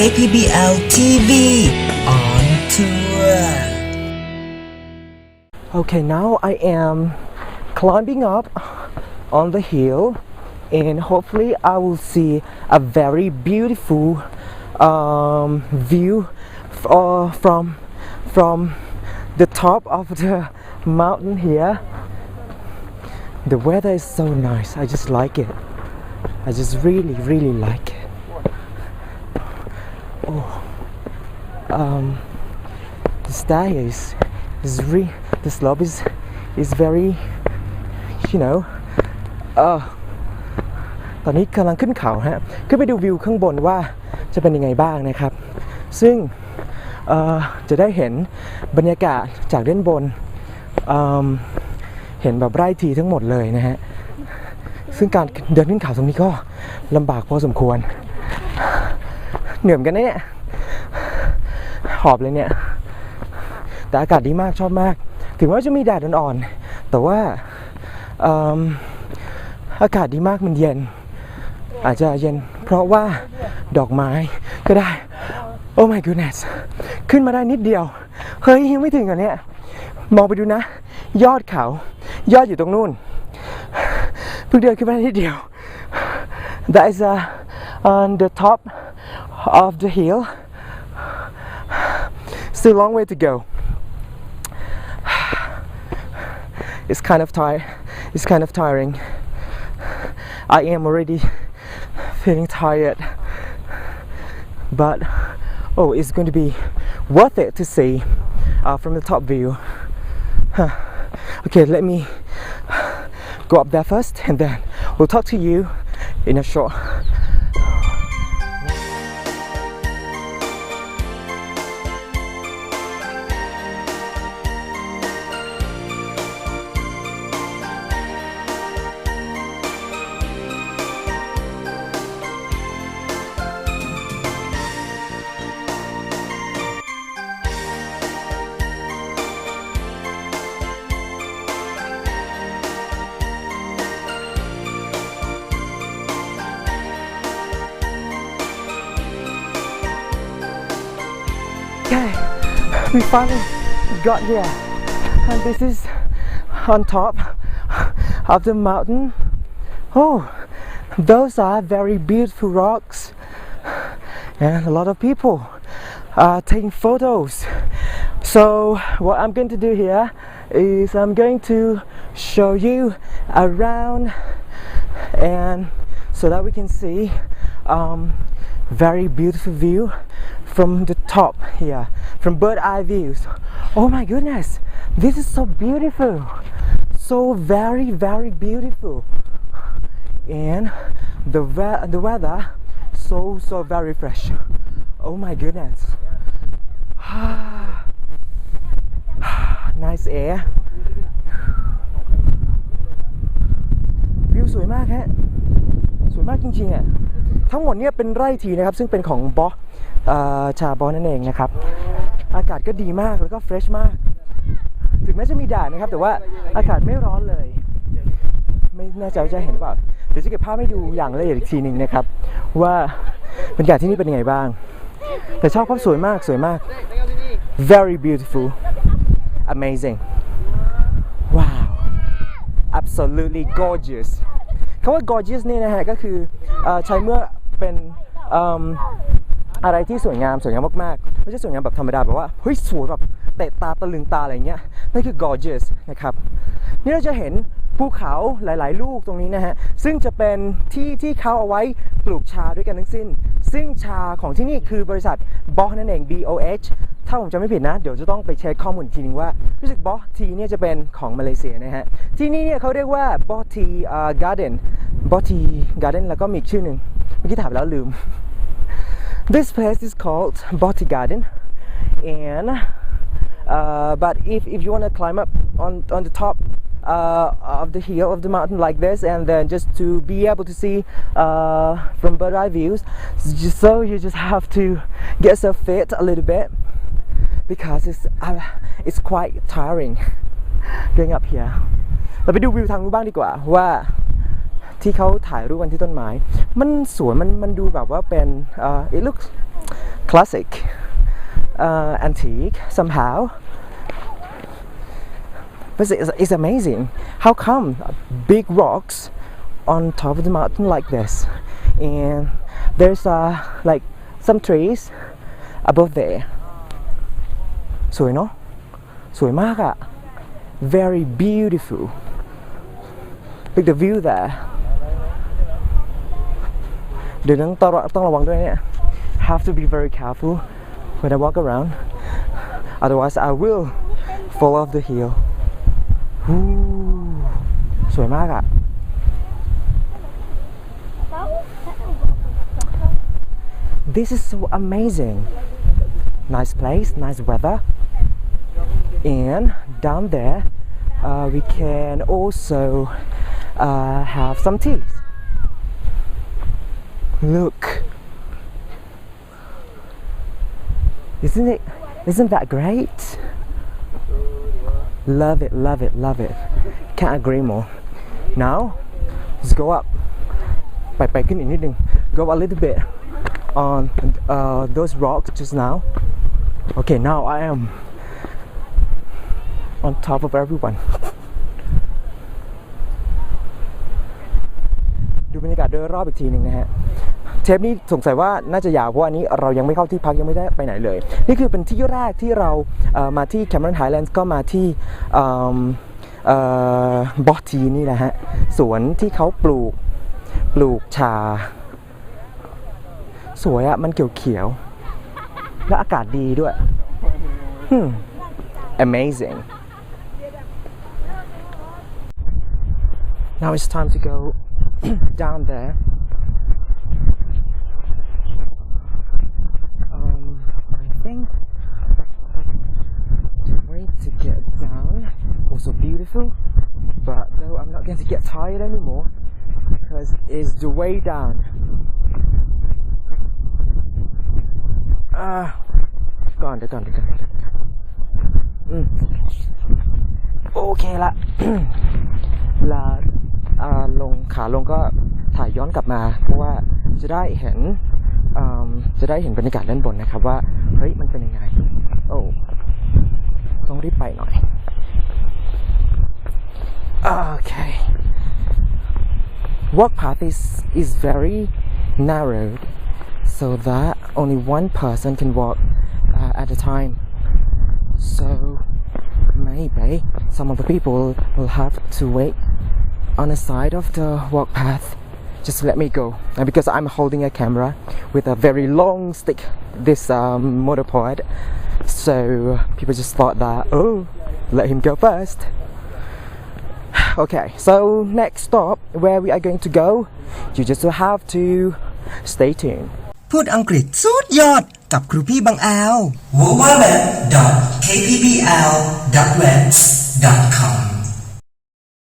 KPBL TV on tour. Okay, now I am climbing up on the hill, and hopefully, I will see a very beautiful um, view f- uh, from from the top of the mountain here. The weather is so nice. I just like it. I just really, really like it. Oh, um, the style is is re the slope is is very you know เออตอนนี้กำลังขึ้นเขาฮะขึ้นไปดูวิวข้างบนว่าจะเป็นยังไงบ้างนะครับ ซึ่งเออจะได้เห็นบรรยากาศจากด้านบนเเห็นแบบไร่ทีทั้งหมดเลยนะฮะ ซึ่งการเดินขึ้นเขาตรงนี้ก็ลำบากพอสมควร เหนื่อยเหมือนกันนะเนี่ย หอบเลยเนี่ย แต่อากาศดีมากชอบมาก ถึงแม้ว่าจะมีแดดอ่อนๆ แต่ว่าเอิ่มอากาศดีมากมันเย็น อาจจะเย็นเพราะว่าดอกไม้ก็ได้ โอ้ my goodness ขึ้นมาได้นิดเดียว เฮ้ยยังไม่ถึงอะเนี่ย มองไปดูนะ ยอดเขา ยอดอยู่ตรงนู่น เพิ่งเดินขึ้นมาได้นิดเดียว That is uh, on the top of the hill. Still a long way to go. It's kind of tired it's kind of tiring. I am already feeling tired. But oh it's going to be worth it to see uh, from the top view. Huh. okay let me go up there first and then we'll talk to you in a short we finally got here. And this is on top of the mountain. Oh those are very beautiful rocks. And a lot of people are taking photos. So what I'm going to do here is I'm going to show you around and so that we can see um, very beautiful view from the top here from bird eye views oh my goodness this is so beautiful so very very beautiful and the we- the weather so so very fresh oh my goodness nice air วิวสวยมากฮะ สวยมากจริงๆอ่ะ ทั้งหมดเนี่ยเป็นไร่ทีนะครับ ซึ่งเป็นของบอสเอ่อ ชาบอสนั่นเองนะครับ อากาศก็ดีมากแล้วก็เฟรชมาก ถึงแม้จะมีแดดนะครับ แต่ว่าอากาศไม่ร้อนเลย ไม่แน่ใจว่าจะเห็นเปล่าเดี๋ยวจะเก็บภาพให้ดูอย่างละเอียดอีกทีหนึ่งนะครับ ว่าบรรยากาศที่นี่เป็นยังไงบ้าง แต่ชอบครับสวยมากสวยมาก very beautiful amazing wow absolutely gorgeous คำว่า gorgeous นี่นะฮะก็คืออใช้เมื่อเป็น อะไรที่สวยงามสวยงามมากๆ ไม่ใช่สวยงามแบบธรรมดาแบบว่าเฮ้ยสวยแบบเตะตาตะลึงตาอะไรเงี้ยนั่นคือ gorgeous นะครับนี่เราจะเห็นภูเขาหลายๆ ลูกตรงนี้นะฮะ ซึ่งจะเป็นที่ที่เขาเอาไว้ปลูกชาด้วยกันทั้งสิ้น ซึ่งชาของที่นี่คือบริษัทบอนั่นเอง BOH ถ้าผมจำไม่ผิดนะ เดี๋ยวจะต้องไปเช็คข้อมูลทีนึงว่า รู้สึกบอทีเนี่ยจะเป็นของมาเลเซียนะฮะ ที่นี่เนี่ยเขาเรียกว่าบอทีการ์เดนบอทีการ์เดนแล้วก็มีอีกชื่อหนึ่งเมื่อกี้ถามแล้วลืม This place is called Boti Garden and uh, but if, if you want to climb up on, on the top uh, of the hill of the mountain like this and then just to be able to see uh, from bird eye views just so you just have to get yourself fit a little bit because it's uh, it's quite tiring going up here เราไปดูวิวทางนู้นบ้างดีกว่าว่า ที่เขาถ่ายรูปกันที่ต้นไม้ มันสวยมันมันดูแบบว่าเป็นเอ่อ it looks classic, uh, antique somehow. But it's, it's amazing. How come big rocks on top of the mountain like this? And there's uh, like some trees above there. สวยเนาะสวยมากอะ very beautiful look the view there เดี๋ยวต้องต้องต้องระวังด้วยเนี่ย have to be very careful when I walk around otherwise I will fall off the hill ฮู้สวยมากอะ This is so amazing nice place nice weather and down there uh, we can also uh, have some teas look isn't it isn't that great love it love it love it can't agree more now let's go up ไปไปขึ้นอีกนิดนึง go a little bit on uh, those rocks just now okay now I am on top of everyone ดูบรรยากาศโดยรอบอีกทีหนึ่งนะฮะ เท ปนี้สงสัยว่าน่าจะยาวเพราะอันนี้เรายังไม่เข้าที่พักยังไม่ได้ไปไหนเลย นี่คือเป็นที่แรกที่เรามาที่แคม e รนไฮแลนด์ก็มาที่บอทีนี่นะฮะสวนที่เขาปลูกปลูกชา สวยอะมันเขียวๆ และอากาศดีด้วย amazing now it's time to go down there um, I think the way to get down also beautiful but no I'm not going to get tired anymore because it's the way down อ่าก่อนเดี๋ยวก่อนเดี๋ยวก่อนเดี๋ยวก่อนอืมโอเคละ ลาอ่าลงขาลงก็ถ่ายย้อนกลับมา เพราะว่าจะได้เห็นจะได้เห็นบรรยากาศด้านบนนะครับว่า เฮ้ย มันเป็นยังไง โอ้ต้องรีบไปหน่อย Okay. Walk path is, is very narrowed so that only one person can walk uh, at a time. So maybe some of the people will have to wait on the side of the walk path. Just let me go. And because I'm holding a camera with a very long stick, this um, monopod, so people just thought that, oh, let him go first okay so next stop where we are going to go you just have to stay tuned พูดอังกฤษสุดยอดกับครูพี่บังแอล w w w k p b l w e b s c o m